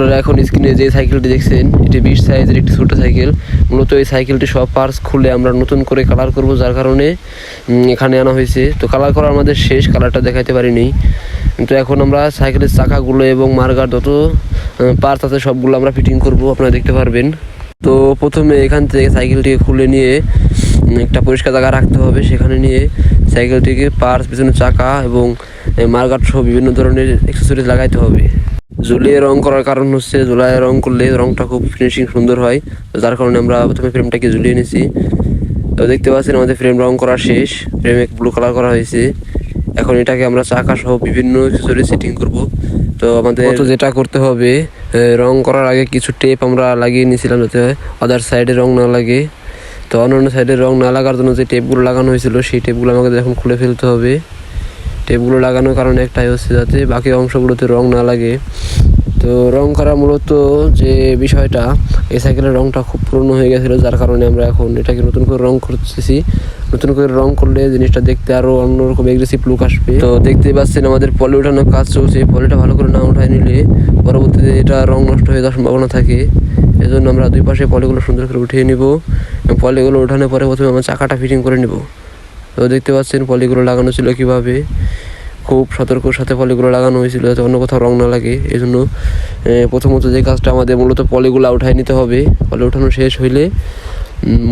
আপনারা এখন স্ক্রিনে যে সাইকেলটি দেখছেন, এটি বিশ সাইজের একটি ছোট সাইকেল। মূলত এই সাইকেলটি সব পার্টস খুলে আমরা নতুন করে কালার করব, যার কারণে এখানে আনা হয়েছে। তো কালার করা আমাদের শেষ কালারটা দেখাতে পারিনি। কিন্তু এখন আমরা সাইকেলের চাকাগুলো এবং মার্গার যত পার্টস আছে সবগুলো আমরা ফিটিং করব, আপনারা দেখতে পারবেন। তো প্রথমে এখান থেকে সাইকেলটিকে খুলে নিয়ে একটা পরিষ্কার জায়গা রাখতে হবে। সেখানে নিয়ে সাইকেলটিকে পার্স পিছনে চাকা এবং মার্গাট সহ বিভিন্ন ধরনের অ্যাক্সেসরিজ লাগাইতে হবে। ঝুলিয়ে রং করার কারণ হচ্ছে ঝুলায় রং করলে রংটা খুব ফিনিশিং সুন্দর হয়। তো যার কারণে আমরা প্রথমে ফ্রেমটাকে ঝুলিয়ে নিছি। তো দেখতে পাচ্ছেন আমাদের ফ্রেম রং করা শেষ। ফ্রেমে ব্লু কালার করা হয়েছে। এখন এটাকে আমরা চাকা সহ বিভিন্ন অ্যাক্সেসরি সেটিং করব। তো আমাদের তো যেটা করতে হবে রং করার আগে কিছু টেপ আমরা লাগিয়ে নিয়েছিলাম যাতে আদার সাইডে রং না লাগে। তো অন্যান্য সাইডে রং না লাগার জন্য যে টেপগুলো লাগানো হয়েছিল, সেই টেপগুলো আমাকে এখন খুলে ফেলতে হবে। টেপগুলো লাগানোর কারণে একটাই হচ্ছে যাতে বাকি অংশগুলোতে রং না লাগে। তো রং করা মূলত যে বিষয়টা, এই সাইকেলের রংটা খুব পুরনো হয়ে গেছিল, যার কারণে আমরা এখন এটাকে নতুন করে রং করতেছি। নতুন করে রং করলে জিনিসটা দেখতে আরও অন্যরকম এগ্রেসিভ লুক আসবে। তো দেখতে পাচ্ছেন আমাদের পলি উঠানোর কাজ চলছে। পলিটা ভালো করে না উঠায় নিলে পরবর্তীতে এটা রং নষ্ট হয়ে যাওয়ার সম্ভাবনা থাকে। এজন্য আমরা দুই পাশে পলিগুলো সুন্দর করে উঠিয়ে নিব। এবং পলিগুলো উঠানোর পরে প্রথমে আমরা চাকাটা ফিটিং করে নিব। তো দেখতে পাচ্ছেন পলিগুলো লাগানো ছিল কীভাবে? খুব সতর্কর সাথে পলিগুলো লাগানো হয়েছিল যাতে অন্য কোথাও রং না লাগে। এই জন্য প্রথমত যে কাজটা আমাদের মূলত পলিগুলো উঠাই নিতে হবে। পলি উঠানো শেষ হইলে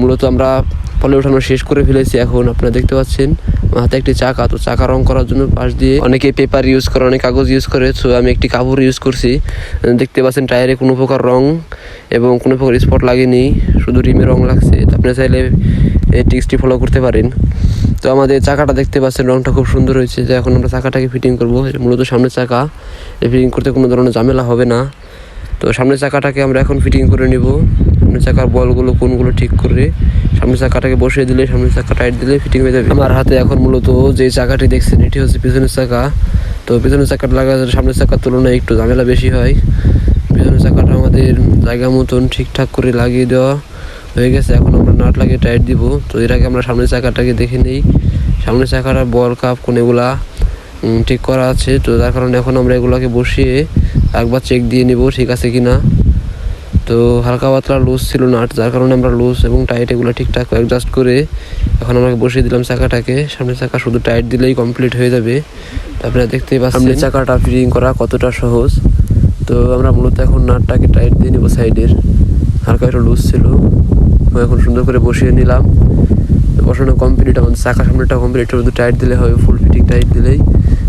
মূলত আমরা পলি উঠানো শেষ করে ফেলেছি এখন। আপনারা দেখতে পাচ্ছেন হাতে একটি চাকা। তো চাকা রং করার জন্য পাশ দিয়ে অনেকে পেপার ইউজ করে, অনেক কাগজ ইউজ করে। তো আমি একটি কাপড় ইউজ করছি। দেখতে পাচ্ছেন টায়ারে কোনো প্রকার রং এবং কোনো প্রকার স্পট লাগেনি। শুধু রিমে রং লাগছে। আপনি চাইলে এই টিক্সটি ফলো করতে পারেন। তো আমাদের চাকাটা দেখতে পাচ্ছেন, রংটা খুব সুন্দর হয়েছে। যে এখন আমরা চাকাটাকে ফিটিং করব। মূলত সামনের চাকা। এই ফিটিং করতে কোনো ধরনের ঝামেলা হবে না। তো সামনের চাকাটাকে আমরা এখন ফিটিং করে নিব। সামনের চাকার বলগুলো, কোনগুলো ঠিক করে সামনের চাকাটাকে বসিয়ে দিলে, সামনের চাকা টাইট দিলে ফিটিং হয়ে যাবে। আমার হাতে এখন মূলত যে চাকাটি দেখছেন, এটি হচ্ছে পিছনের চাকা। তো পিছনের চাকাটা লাগা সামনের চাকার তুলনায় একটু ঝামেলা বেশি হয়। পিছনের চাকাটা আমাদের জায়গা মতন ঠিকঠাক করে লাগিয়ে দেওয়া। হয়ে গেছে এখন আমরা নাট লাগিয়ে টাইট দিব। তো এর আগে আমরা সামনের চাকাটাকে দেখে নিই। সামনের চাকাটা বল কাপ কোনেগুলা ঠিক করা আছে। তো যার কারণে এখন আমরা এগুলোকে বসিয়ে একবার চেক দিয়ে নিব ঠিক আছে কি না তো হালকা পাতলা লুজ ছিল নাট যার কারণে আমরা লুজ এবং টাইট এগুলো ঠিকঠাক অ্যাডজাস্ট করে এখন আমরা বসিয়ে দিলাম চাকাটাকে। সামনের চাকা শুধু টাইট দিলেই কমপ্লিট হয়ে যাবে। তো আপনারা দেখতেই পাচ্ছেন। সামনের চাকাটা ফিটিং করা কতটা সহজ। তো আমরা মূলত এখন নাটটাকে টাইট দিয়ে নিব সাইডের হালকা একটু লুজ ছিল। এখন সুন্দর করে বসিয়ে নিলাম। বসানো কমপ্লিট আমাদের চাকা সামনেটা কমপ্লিট শুধু টাইট দিলে হবে ফুল ফিটিং টাইট দিলেই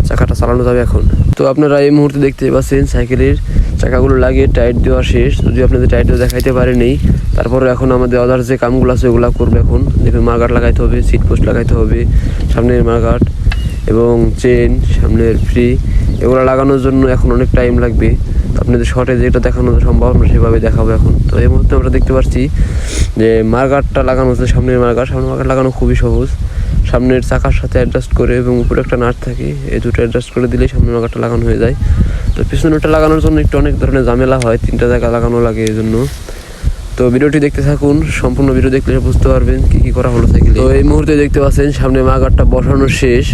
চাকাটা চালানো যাবে এখন। তো আপনারা এই মুহূর্তে দেখতে পাচ্ছেন সাইকেলের চাকাগুলো লাগিয়ে টাইট দেওয়া শেষ। যদি আপনাদের টাইট দেখাইতে পারেনি তারপরে এখন আমাদের আদার যে কামগুলো আছে, ওগুলো করবে এখন। দেখুন মার্গাট লাগাইতে হবে সিট পোস্ট লাগাইতে হবে, সামনের মার্গাট এবং চেন সামনের ফ্রি এগুলো লাগানোর জন্য এখন অনেক টাইম লাগবে। আপনাদের শর্টে যেটা দেখানো সম্ভব, আমরা সেভাবে দেখাবো এখন। তো এই মুহূর্তে আমরা দেখতে পাচ্ছি যে মার্গাটটা লাগানো হচ্ছে, সামনের মার্গাট সামনের মার্গাট লাগানো খুবই সহজ সামনের চাকার সাথে অ্যাডজাস্ট করে এবং উপরে একটা নাট থাকে, এই দুটো অ্যাডজাস্ট করে দিলেই সামনের মার্গাটটা লাগানো হয়ে যায়। তো পিছনেরটা লাগানোর জন্য একটু অনেক ধরনের ঝামেলা হয়, তিনটা জায়গা লাগানো লাগে এই জন্য। তো ভিডিওটি দেখতে থাকুন, সম্পূর্ণ ভিডিও দেখলে বুঝতে পারবেন কি কি করা হলো সাইকেলে। তো এই মুহূর্তে দেখতে পাচ্ছেন সামনে মাগারটা বসানো শেষ।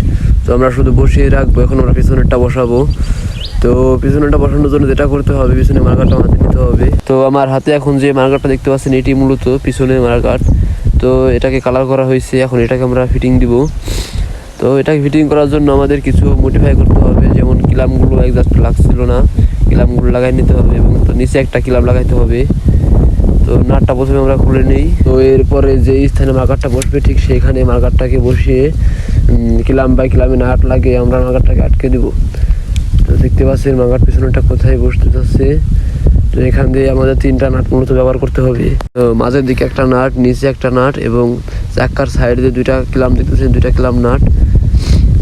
তো আমরা শুধু বসিয়ে রাখব, এখন আমরা পিছনেরটা বসাবো। তো পিছনেরটা বসানোর জন্য যেটা করতে হবে, পিছনে মার্কারটা হাতে নিতে হবে। তো আমার হাতে এখন যে মার্কারটা দেখতে পাচ্ছেন, এটি মূলত পিছনে মার্কার। তো এটাকে কালার করা হয়েছে, এখন এটাকে আমরা ফিটিং দিব। তো এটাকে ফিটিং করার জন্য আমাদের কিছু মডিফাই করতে হবে, যেমন কিলামগুলো একজাস্ট লাগছিল না। কিলামগুলো লাগাই নিতে হবে এবং তো নিচে একটা কিলাম লাগাইতে হবে। তো নাটটা প্রথমে আমরা খুলে নেই। তো এরপরে যে স্থানে মার্কারটা বসবে, ঠিক সেইখানে মার্কারটাকে বসিয়ে কিলাম বাই কিলামে নাট লাগিয়ে আমরা মার্কারটাকে আটকে দিব। তো দেখতে পাচ্ছেন মার্কার পিছনেটা কোথায় বসতে যাচ্ছে? তো এখান দিয়ে আমাদের তিনটা নাট মূলত ব্যবহার করতে হবে। তো মাঝের দিকে একটা নাট, নিচে একটা নাট এবং চাক্কার সাইড দিয়ে দুইটা কিলাম দেখতেছেন, দুইটা কিলাম নাট।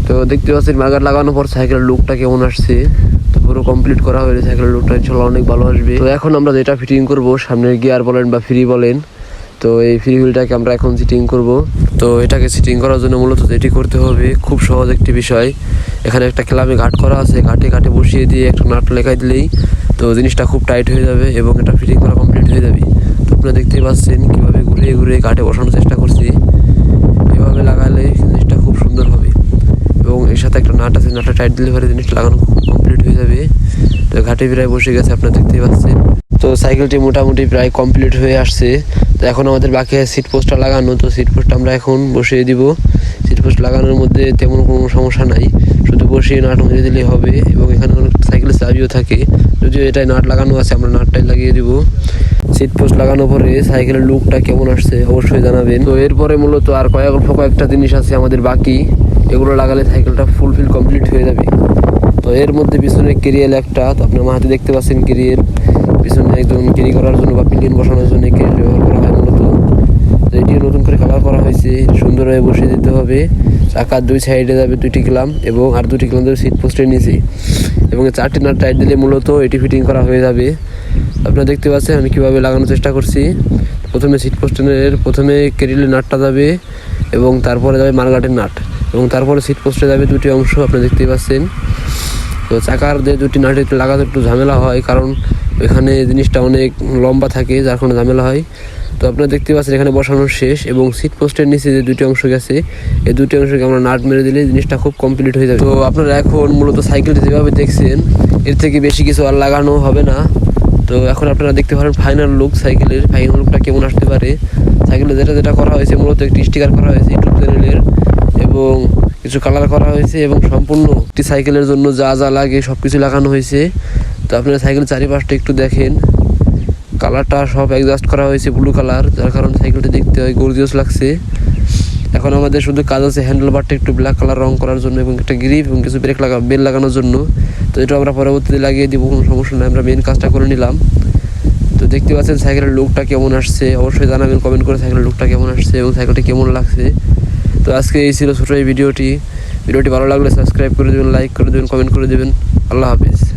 তো দেখতে পাচ্ছেন মার্কার লাগানোর পর সাইকেলের লুকটা কেমন আসছে? তো পুরো কমপ্লিট করা হয়েছে সাইকেলের লুকটা ইনশাল্লাহ অনেক ভালো আসবে। তো এখন আমরা যেটা ফিটিং করব, সামনের গিয়ার বলেন বা ফ্রি বলেন তো এই ফ্রি হুইলটাকে আমরা এখন সিটিং করব। তো এটাকে সিটিং করার জন্য মূলত যেটি করতে হবে, খুব সহজ একটি বিষয়। এখানে একটা ক্লাবে ঘাট করা আছে, ঘাটে ঘাটে বসিয়ে দিয়ে একটা নাট লেখাই দিলেই তো জিনিসটা খুব টাইট হয়ে যাবে এবং এটা ফিটিং করা কমপ্লিট হয়ে যাবে। তো আপনারা দেখতেই পাচ্ছেন কীভাবে ঘুরিয়ে ঘুরিয়ে ঘাটে বসানোর চেষ্টা করছি। এভাবে লাগালে জিনিসটা খুব সুন্দর হবে। এবং এর সাথে একটা নাট আছে, নাটটা টাইট দিলে পরে জিনিসটা লাগানো কমপ্লিট হয়ে যাবে। তো ঘাটে প্রায় বসে গেছে, আপনারা দেখতেই পাচ্ছেন। তো সাইকেলটি মোটামুটি প্রায় কমপ্লিট হয়ে আসছে। তো এখন আমাদের বাকি সিট পোস্টটা লাগানো, তো সিট পোস্ট আমরা এখন বসিয়ে দিব। সিট পোস্ট লাগানোর মধ্যে তেমন কোনো সমস্যা নাই। শুধু বসিয়ে নাট মেরে দিলেই হবে এবং এখানে অনেক সাইকেলের চাবিও থাকে। যদিও এটাই নাট লাগানো আছে, আমরা নাটটাই লাগিয়ে দিব। সিট পোস্ট লাগানোর পরে সাইকেলের লুকটা কেমন আসছে অবশ্যই জানাবেন। তো এরপরে মূলত আর কয়েক অল্প কয়েকটা জিনিস আছে আমাদের বাকি। এগুলো লাগালে সাইকেলটা ফুলফিল কমপ্লিট হয়ে যাবে। তো এর মধ্যে পিছনে কেরিয়াল একটা, তো আপনার হাতে দেখতে পাচ্ছেন কেরিয়াল পিছনে একদম কেরি করার জন্য বা পিলিয়ন বসানোর জন্য কেরিয়াল ব্যবহার করা হয় মূলত। তো এটিও নতুন করে কালার করা হয়েছে। সুন্দরভাবে বসিয়ে দিতে হবে। চাকার দুই সাইডে যাবে দুইটি ক্লাম এবং আর দুটি ক্লাম যাবে সিট পোস্টের নিচে। এবং চারটি নাট টাইট দিলে মূলত এটি ফিটিং করা হয়ে যাবে। আপনারা দেখতে পাচ্ছেন আমি কীভাবে লাগানোর চেষ্টা করছি। প্রথমে সিট পোস্টের প্রথমে কেরিলের নাটটা যাবে এবং তারপরে যাবে মার্গাটের নাট। এবং তারপরে সিট পোস্টে যাবে দুটি অংশ, আপনারা দেখতেই পাচ্ছেন। তো চাকার যে দুটি নাট একটু লাগাতে একটু ঝামেলা হয় কারণ এখানে জিনিসটা অনেক লম্বা থাকে, যার কারণে ঝামেলা হয়। তো আপনারা দেখতে পাচ্ছেন এখানে বসানো শেষ এবং সিট পোস্টের নিচে যে দুটি অংশ গেছে, এই দুটি অংশকে আমরা নাট মেরে দিলে জিনিসটা খুব কমপ্লিট হয়ে যাবে। তো আপনারা এখন মূলত সাইকেলটি যেভাবে দেখছেন, এর থেকে বেশি কিছু আর লাগানো হবে না। তো এখন আপনারা দেখতে পারেন ফাইনাল লুক সাইকেলের ফাইনাল লুকটা কেমন আসতে পারে। সাইকেলে যেটা যেটা করা হয়েছে, মূলত একটি স্টিকার করা হয়েছে ইউটিউব চ্যানেলের এবং কিছু কালার করা হয়েছে, এবং সম্পূর্ণ একটি সাইকেলের জন্য যা যা লাগে সব কিছু লাগানো হয়েছে। তো আপনারা সাইকেলের চারিপাশটা একটু দেখেন। কালারটা সব অ্যাডজাস্ট করা হয়েছে ব্লু কালার যার কারণে সাইকেলটি দেখতে হয় গর্জিয়াস লাগছে। এখন আমাদের শুধু কাজ আছে হ্যান্ডেল বারটা একটু ব্ল্যাক কালার রং করার জন্য এবং একটা গ্রিপ এবং কিছু ব্রেক লাগা বেল লাগানোর জন্য। তো এটা আমরা পরবর্তীতে লাগিয়ে দিব, কোনো সমস্যা নেই, আমরা মেন কাজটা করে নিলাম। তো দেখতে পাচ্ছেন সাইকেলের লুকটা কেমন আসছে, অবশ্যই জানাবেন কমেন্ট করে সাইকেলের লুকটা কেমন আসছে এবং সাইকেলটা কেমন লাগছে। তো আজকে এই ছিল ছোটো এই ভিডিওটি। ভিডিওটি ভালো লাগলে সাবস্ক্রাইব করে দেবেন লাইক করে দেবেন কমেন্ট করে দেবেন। আল্লাহ হাফিজ।